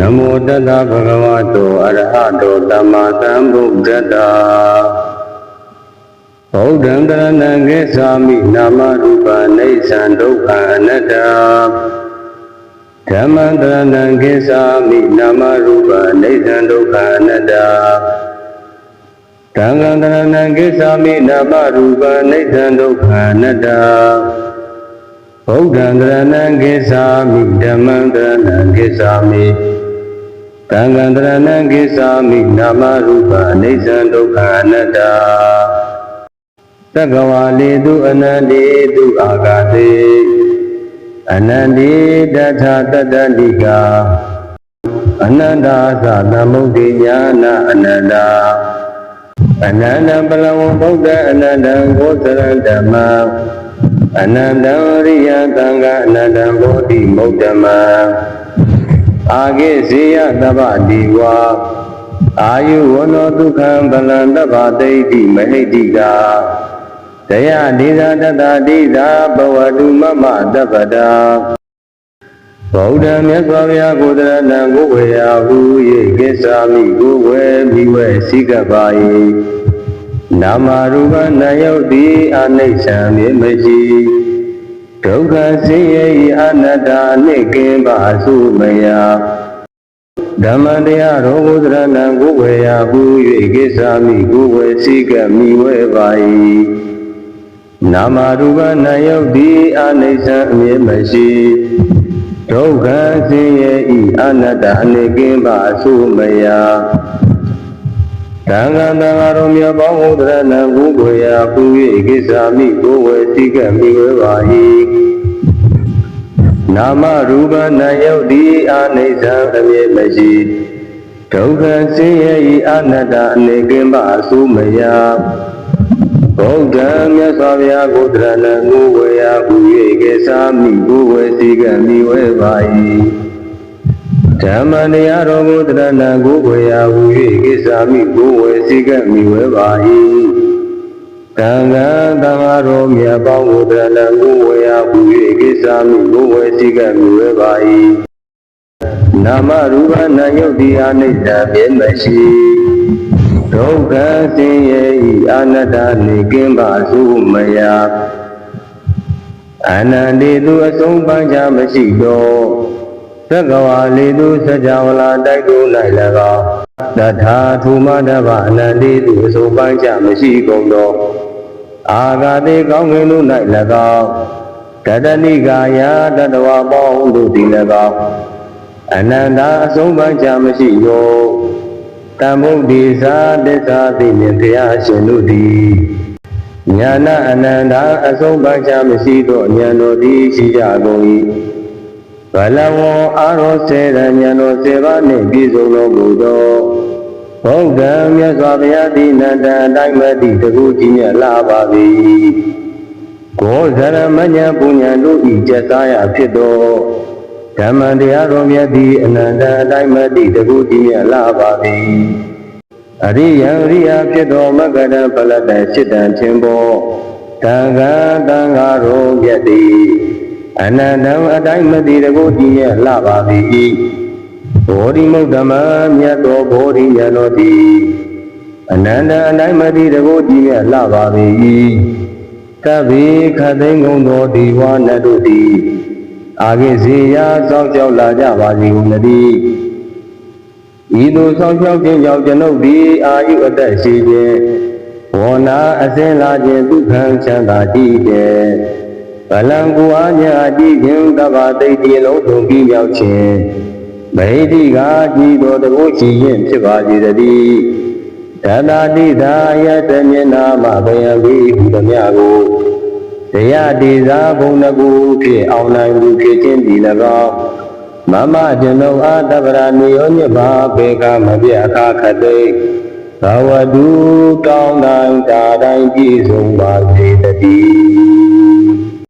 နမောတတ္တဗုဒ္ဓဝါတောအရဟတောသမ္မာသမ္ဗုဒ္ဓတ္တဗုဒ္ဓံတရဏံကိသာမိနာမရူပနေသံဒုက္ခအနတ္တဓမ္မံတရဏံကိသာမိနာမရူပနေသံဒုက္ခအနတ္တသံဃံတရဏံကိသာမိနာမရူပနေသံဒုက္ခအနတ္တ ဗုဒ္ဓံတရဏံကိသာမိဓမ္မံတရဏံကိသာမိသံဃံတရဏံကိသာမိနာမရူပအနေဆံဒုက္ခအနတ္တသက္ကဝါလေတုအနန္တိတုအာဂတိအနန္တိတထာတတ္တတိကအနန္တာသသမုဒ္ဒိညာနာအနန္တာအနန္တပလဝံဗုဒ္ဓအနန္တံကိုသရဓမ္မ အနန္တရိယသံဃအနန္တံဘောဓိမုဒ္ဓမံအာဂိဇေယတဗ္ဗဒီဝါအာယုဝနောဒုက္ခံဗလံတဗ္ဗတိတိမဟိတိကာတယဒေဇာတတဒိသာဘဝတုမမတပ္ပတာဗုဒ္ဓမြတ်စွာဘုရားကိုယ်တရဏံကိုဝေယဟု၍ကိစ္ဆာမိကိုဝေမိဝေစိကပ်ပါ၏ နာမရူပနာယုတ်တိအနိစ္စံမြေမရှိဒုက္ခဆင်းရဲ၏အနတ္တနှင့်ကင်းပါစုမယဓမ္မတရားတော်ကိုသရဏံကိုဝေယဟု၍ကိစ္ဆာမိကိုဝေစိကပ်မိဝေပါ၏နာမရူပနာယုတ်တိအနိစ္စံအမြဲမရှိဒုက္ခဆင်းရဲဤအနတ္တအနေကင်းပါအဆုမယ တံဃာတံဃာတော်မြတ်ပေါင်းဟုတရဏံကုကိုရာပူ၍ကိစ္ဆာမိကိုဝေတိကမိဝေပါ၏နာမရူပနာယုတ်တိအနိစ္စံအမြဲမရှိဒုက္ခဆင်းရဲဤအနတ္တအနေကင်းပါအဆုမယဗုဒ္ဓံမြတ်စွာဘုရားကိုတရဏံကိုဝေယဟူ၍ကေသာမိကိုဝေစီကံမိဝေပါ၏ ဓမ္မတရားတော်ကိုတရဏံကိုဝေယဟူ၍ကေသာမိကိုဝေစီကံမိဝေပါ၏တံဃာတံဃာတော်မြတ်ပေါင်းကိုတရဏံကိုဝေယဟူ၍ကေသာမိကိုဝေစီကံမိဝေပါ၏နာမရူပနာယုတ်တိအနိစ္စပြည့်မရှိဒုက္ခဆင်းရဲဤအနတ္တနေကင်းပါစုမယအနန္တိသူအဆုံးပန်းချမရှိတော့ သက္ကဝါလေသူစကြဝဠာတိုက်ကို၌၎င်းတထာထူမတဗအနန္တိသူအဆုံးပန်းချမရှိကုန်တော့အာဂတိကောင်းကင်တို့၌၎င်းတတဏိကာယတတဝပေါင်းတို့သည်၎င်းအနန္တအဆုံးပန်းချမရှိရောတမ္မုဒ္ဒေသာတစ္ဆာသိမြင်တရားရှင်တို့သည်ညာနာအနန္တအဆုံးပန်းချမရှိသောဉာဏ်တော်သည်ရှိကြကုန်၏ ဘလဝံအာရောစေရဉာဏ်တော်စေပါနှင့်ပြည့်စုံတော်မူသောဘုဒ္ဓမြတ်စွာဘုရားသည်နန္တအတိုင်းမတိတကူကြီးမြတ်လာပါ၏ကိုယ်ဇရမညာပုညာတို့ဤကျက်သားရဖြစ်သောဓမ္မတရားတော်မြတ်သည်အနန္တအတိုင်းမတိတကူကြီးမြတ်လာပါ၏အရိယံအရိယာဖြစ်သောမဂ္ဂတပလတ္တစိတ္တံသင်္ဘောတံဃာတံဃာတော်မြတ်သည် အနန္တအတိုင်းမတိတကူကြီးမြတ်လာပါ၏ဘောဓိမုဒ္ဓမမြတ်သောဘောဓိဉာဏ်တော်သည်အနန္တအတိုင်းမတိတကူကြီးမြတ်လာပါ၏တဗ္ဗေခသိင်္ဂုံသောဒီဝါနတ်တို့သည်အာဂိစီယာစောင့်ကြောက်လာကြပါစေကုန်သတည်းဤသို့စောင့်ကြောက်ခြင်းကြောင့်ကျွန်ုပ်သည်အာယုအသက်ရှိခြင်းဝေါနာအစင်လာခြင်းဒုက္ခံချမ်းသာကြည်တယ် ဗလံကူအားညာကြည်ခြင်းတဘာသိတိလုံးစုံပြီးမြောက်ခြင်းဗဟိတိကကြည်တော်တကုရှိရင်ဖြစ်ပါစေတည်းတတာတိသာယတမျက်နာမဘယံဘိဟုသမျှကိုတရားဒေသာဘုံတကူဖြစ်အောင်နိုင်မှုဖြစ်ခြင်းဒီ၎င်းမမကျွန်ုပ်အားတပ္ပရာနိယောညဘာဘေကမပြအခါခတိဘဝတုတောင်းတိုင်းတာတိုင်းပြည့်စုံပါစေတည်း